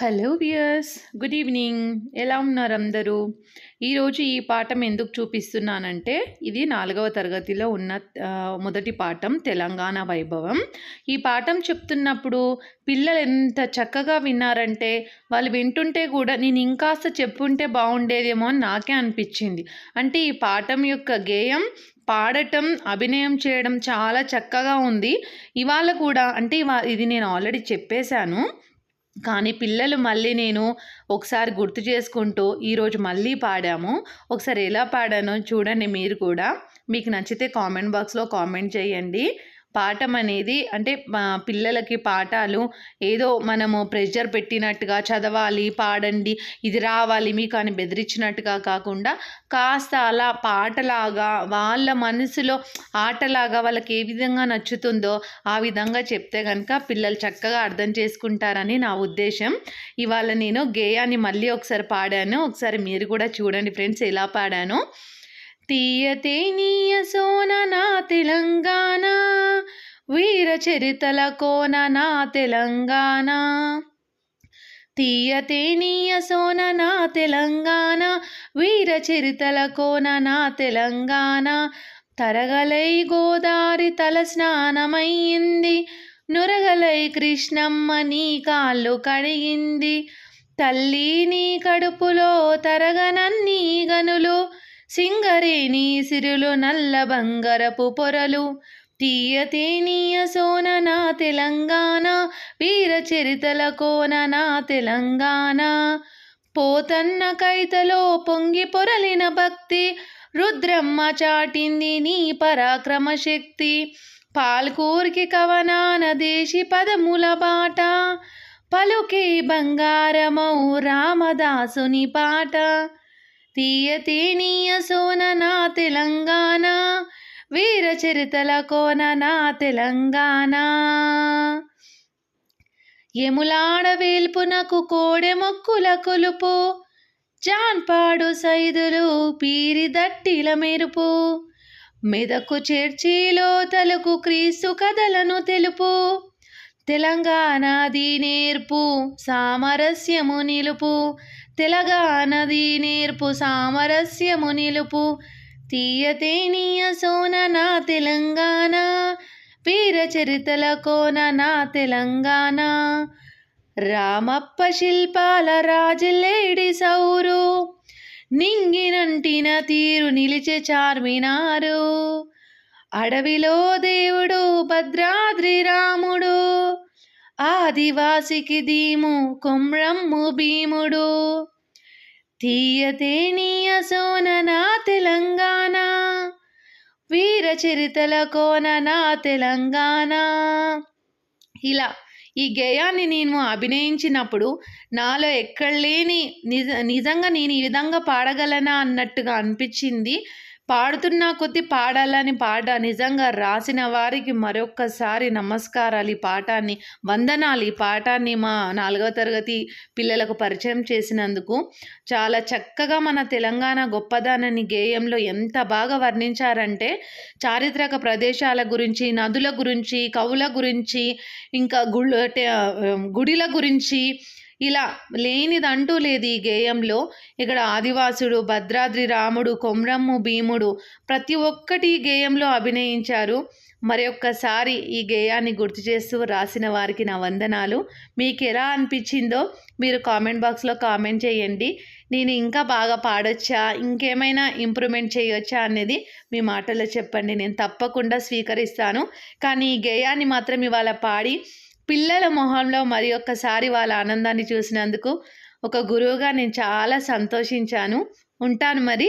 Hello viewers good evening. ఎలా ఉన్నారు అందరూ? ఈరోజు ఈ పాఠం ఎందుకు చూపిస్తున్నానంటే ఇది నాలుగవ తరగతిలో ఉన్న మొదటి పాఠం తెలంగాణ వైభవం. ఈ పాఠం చెప్తున్నప్పుడు పిల్లలు ఎంత చక్కగా విన్నారంటే వాళ్ళు వింటుంటే కూడా నేను ఇంకాస్త చెప్పుంటే బాగుండేదేమో అని నాకే అనిపించింది. అంటే ఈ పాఠం యొక్క గేయం పాడటం అభినయం చేయడం చాలా చక్కగా ఉంది. ఇవాళ కూడా అంటే ఇవా ఇది నేను ఆల్రెడీ చెప్పేశాను. కానీ పిల్లలు మళ్ళీ నేను ఒకసారి గుర్తు చేసుకుంటూ ఈరోజు మళ్ళీ పాడాము. ఒకసారి ఎలా పాడానో చూడండి మీరు కూడా. మీకు నచ్చితే కామెంట్ బాక్స్లో కామెంట్ చేయండి. పాఠం అనేది అంటే పిల్లలకి పాఠాలు ఏదో మనము ప్రెషర్ పెట్టినట్టుగా చదవాలి పాడండి ఇది రావాలి మీకు అని బెదిరించినట్టుగా కాకుండా కాస్త అలా పాటలాగా వాళ్ళ మనసులో ఆటలాగా వాళ్ళకి ఏ విధంగా నచ్చుతుందో ఆ విధంగా చెప్తే కనుక పిల్లలు చక్కగా అర్థం చేసుకుంటారని నా ఉద్దేశం. ఇవాళ నేను గేయాన్ని మళ్ళీ ఒకసారి పాడాను. ఒకసారి మీరు కూడా చూడండి ఫ్రెండ్స్ ఎలా పాడాను. తీయతే నీయ సోన నా తెలంగాణ వీర చరితల కోన నా తెలంగాణ. తీయతే నీయ సోన నా తెలంగాణ వీర చరితల కోన నా తెలంగాణ. తరగలై గోదారి తల స్నానమయ్యింది నురగలై కృష్ణమ్మ నీ కాళ్ళు కడిగింది. తల్లి నీ కడుపులో తరగనన్నీ గనులు సింగరేణి సిరులు నల్ల బంగారపు పొరలు. తీయతే నీయ సోన నా తెలంగాణ వీర చరితల కోన నా తెలంగాణ. పోతన్న కైతలో పొంగి పొరలిన భక్తి రుద్రమ్మ చాటింది నీ పరాక్రమ శక్తి. పాల్కూర్కి కవనాన దేశి పదముల బాట పలుకే బంగారమౌ రామదాసుని పాట. తీయతే సోన నా తెలంగాణ వీర చరితల కోన నా తెలంగాణ. ఎములాడ వేల్పునకు కోడె మొక్కుల కొలుపు జాన్పాడు సైదులు పీరి దట్టిల మెరుపు. మెదకు చర్చిలో తలకు క్రీస్తు కథలను తెలుపు. తెలంగాణది నేర్పు సామరస్యము నిలుపు. తెలంగాణది నేర్పు సామరస్యము నిలుపు తీయతే సోన నా తెలంగాణ వీర చరితల కోన నా తెలంగాణ. రామప్ప శిల్పాల రాజులేడి సౌరు నింగినంటిన తీరు నిలిచే చార్మినారు. అడవిలో దేవుడు భద్రాద్రి రాముడు ఆదివాసికి దీము కొమ్రమ్ము భీముడు. తీయతే సోననా నా తెలంగాణ వీర చరితల కోన నా తెలంగాణ. ఇలా ఈ గేయాన్ని నేను అభినయించినప్పుడు నాలో ఎక్కడ లేని నిజ నిజంగా నేను ఈ విధంగా పాడగలనా అన్నట్టుగా అనిపించింది. పాడుతున్న కొద్దీ పాడాలని పాట నిజంగా రాసిన వారికి మరొక్కసారి నమస్కారాలు. ఈ పాఠాన్ని వందనాలు. ఈ పాఠాన్ని మా నాలుగవ తరగతి పిల్లలకు పరిచయం చేసినందుకు చాలా చక్కగా మన తెలంగాణ గొప్పదానని గేయంలో ఎంత బాగా వర్ణించారంటే చారిత్రక ప్రదేశాల గురించి నదుల గురించి కవుల గురించి ఇంకా గుళ్ళ గుడిల గురించి ఇలా లేనిదంటూ లేదు ఈ గేయంలో. ఇక్కడ ఆదివాసుడు భద్రాద్రి రాముడు కొమ్రమ్ము భీముడు ప్రతి ఒక్కటి ఈ గేయంలో అభినయించారు. మరి ఒక్కసారి ఈ గేయాన్ని గుర్తు చేస్తూ రాసిన వారికి నా వందనాలు. మీకు ఎలా అనిపించిందో మీరు కామెంట్ బాక్స్లో కామెంట్ చేయండి. నేను ఇంకా బాగా పాడొచ్చా? ఇంకేమైనా ఇంప్రూవ్మెంట్ చేయొచ్చా అనేది మీ మాటల్లో చెప్పండి. నేను తప్పకుండా స్వీకరిస్తాను. కానీ ఈ గేయాన్ని మాత్రం ఇవాళ పాడి పిల్లల మొహంలో మరి ఒక్కసారి వాళ్ళ ఆనందాన్ని చూసినందుకు ఒక గురువుగా నేను చాలా సంతోషించాను. ఉంటాను మరి.